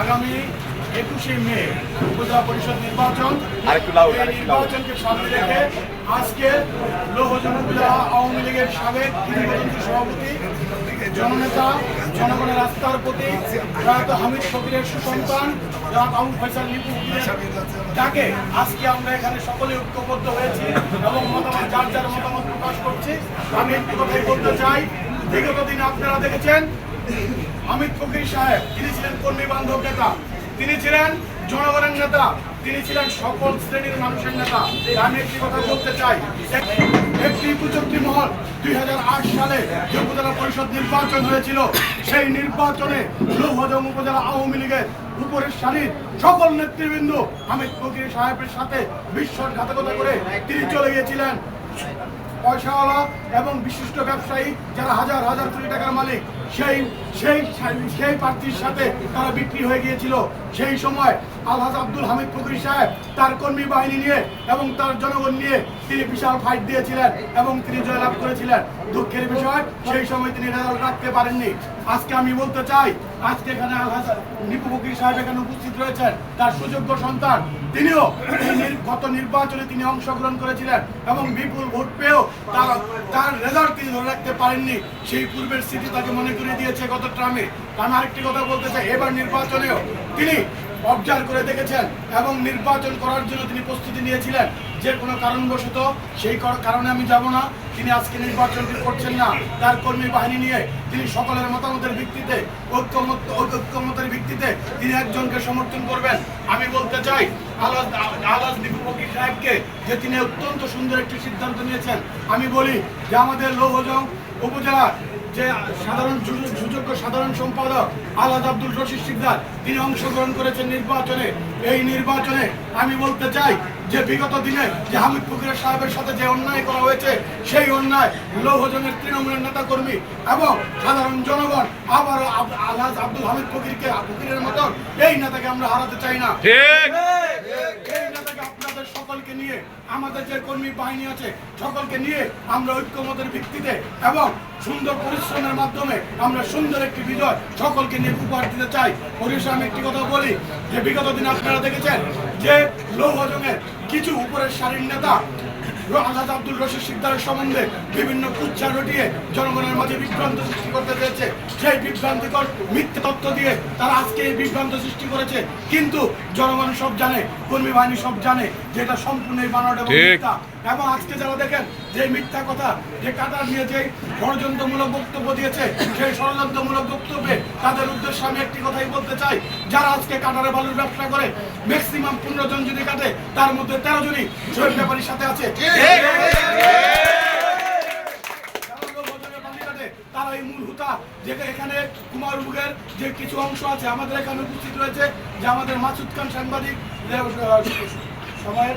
আগামী একুশে মে উপজেলা পরিষদ নির্বাচন। নির্বাচনকে সামনে রেখে আজকে লৌহজন উপজেলা আওয়ামী লীগের সাবেক কিংবদন্তি সভাপতি জননেতা জনগণের আস্থার প্রতি প্রয়াত হামিদ ফকিরের সুসন্তান জনাব আবু ফয়সাল লিপু তাকে আজকে আমরা এখানে সকলে ঐক্যবদ্ধ হয়েছি এবং মতামত যার যার মতামত প্রকাশ করছি আমি একটি কথাই বলতে চাই বিগত দিনে আপনারা দেখেছেন অমিত ফকির সাহেব, তিনি ছিলেন কর্মী বান্ধব নেতা, তিনি ছিলেন জনগণের নেতা, তিনি ছিলেন সকল শ্রেণির মানুষের নেতা। আমি একটি কথা বলতে চাই, একটি কুচক্রি মহল দুই হাজার আট সালে যে উপজেলা পরিষদ নির্বাচন হয়েছিল, সেই নির্বাচনে লৌহজং উপজেলা আওয়ামী লীগের উপরের সারির সকল নেতৃবৃন্দ অমিত ফকির সাহেবের সাথে বিশ্বাসঘাতকতা করে তিনি চলে গিয়েছিলেন। পয়সাওয়ালা এবং বিশিষ্ট ব্যবসায়ী, যারা হাজার হাজার কোটি টাকার মালিক সেই সেই সেই প্রার্থীর সাথে তারা বিক্রি হয়ে গিয়েছিল। সেই সময় আলহাজ আব্দুল হামিদ ফকরি সাহেব, তার কর্মী বাহিনী নিয়ে এবং তার জনগণ নিয়ে তিনি বিশাল ফাইট দিয়েছিলেন এবং তিনি জয়লাভ করেছিলেন। দুঃখের বিষয়, সেই সময় তিনি রেজাল্ট রাখতে পারেননি। আজকে আমি বলতে চাই, আজকে এখানে আলহাজ নিপু ফকির সাহেব এখানে উপস্থিত রয়েছেন, তার সুযোগ্য সন্তান। তিনিও গত নির্বাচনে তিনি অংশগ্রহণ করেছিলেন এবং বিপুল ভোট পেয়েও তার তার রেজাল্ট তিনি ধরে রাখতে পারেননি। সেই পূর্বের স্মৃতি তাকে মনে করে দিয়েছে গত ট্রামে। আমি আরেকটি কথা বলতে চাই, এবার নির্বাচনেও তিনি অবজার্ভ করে দেখেছেন এবং নির্বাচন করার জন্য তিনি প্রস্তুতি নিয়েছিলেন। যে কোনো কারণবশত সেই কারণে আমি যাব না। তিনি আজকে নির্বাচনটি করছেন না। তার কর্মী বাহিনী নিয়ে তিনি সকলের মতামতের ভিত্তিতে, ঐক্যমত ঐক্যমতের ভিত্তিতে তিনি একজনকে সমর্থন করবেন। আমি বলতে চাই আলাদ আলাদ দীপু সাহেবকে যে তিনি অত্যন্ত সুন্দর একটি সিদ্ধান্ত নিয়েছেন। আমি বলি যে আমাদের লৌহজং উপজেলা যে সাধারণ সুযোগ্য সাধারণ সম্পাদক আলাদ আব্দুল রশিদ সিকদার তিনি অংশগ্রহণ করেছেন নির্বাচনে। এই নির্বাচনে আমি বলতে চাই যে বিগত দিনে যে হামিদ ফকিরের সাহেবের সাথে যে অন্যায় করা হয়েছে, সেই অন্যায় লৌহজনের তৃণমূলের নেতাকর্মী এবং সাধারণ জনগণ আবার আলহাজ আব্দুল হামিদ ফকিরকে, ফকিরের মতন এই নেতাকে আমরা হারাতে চাই না। সকলকে নিয়ে আমাদের যে কর্মী বাহিনী আছে, সকলকে নিয়ে আমরা ঐক্যমতের ভিত্তিতে এবং সুন্দর পরিশ্রমের মাধ্যমে আমরা সুন্দর একটি বিজয় সকলকে নিয়ে উপহার দিতে চাই। পরিশেষে আমি একটি কথা বলি, যে বিগত দিন আপনারা দেখেছেন যে লৌহজঙের কিছু উপরের সারির নেতা আজাদ আব্দুল রশিদ সিকদারের সম্বন্ধে বিভিন্ন কুচ্ছা রটিয়ে জনগণের মাঝে বিভ্রান্ত সৃষ্টি করতে চেয়েছে। সেই বিভ্রান্তিকর মিথ্যে তথ্য দিয়ে তারা আজকে এই বিভ্রান্ত সৃষ্টি করেছে। কিন্তু জনগণ সব জানে কর্মী বাহিনী সব জানে যে এটা সম্পূর্ণই বানানো এবং মিথ্যা। এবং আজকে যারা দেখেন যে মিথ্যা কথা যে কাটার নিয়ে যে ষড়যন্ত্রমূলক বক্তব্য দিয়েছে সেই ষড়যন্ত্রমূলক বক্তব্যে তাদের উদ্দেশ্যে আমি একটি কথাই বলতে চাই। যারা আজকে কাটারে বালুর ব্যবসা করে ম্যাক্সিমাম পনেরো জন যদি কাটে তার মধ্যে তেরো জনই শহীদ ব্যাপারীর সাথে আছে। তারা এই মূল হুতা যে এখানে কুমারবুগের যে কিছু অংশ আছে আমাদের এখানে উপস্থিত রয়েছে যে আমাদের মাসুদ খান সাংবাদিক সময়ের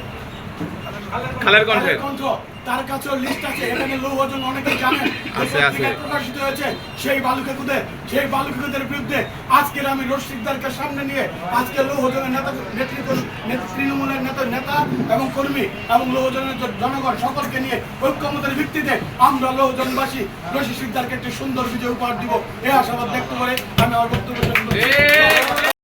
খালের। তার কাছেও লিস্ট আছে এখানে লৌহ ওজন অনেকে জানেন আছে, আছে। প্রকাশিত হয়েছে সেই বালুকেকুদের সেই বিরুদ্ধে আজকের আমি রশিকদারকে সামনে নিয়ে আজকে লৌহ ওজনের নেতা নেতৃত্ব তৃণমূলের নেতা নেতা এবং কর্মী এবং লৌহ ওজনের জনগণ সকলকে নিয়ে ঐক্যমতের ভিত্তিতে আমরা লৌহ ওজনবাসী রশি সিকদারকে একটি সুন্দর বিজয় উপহার দিব এই আশাবাদ ব্যক্ত করে আমি আমার বক্তব্য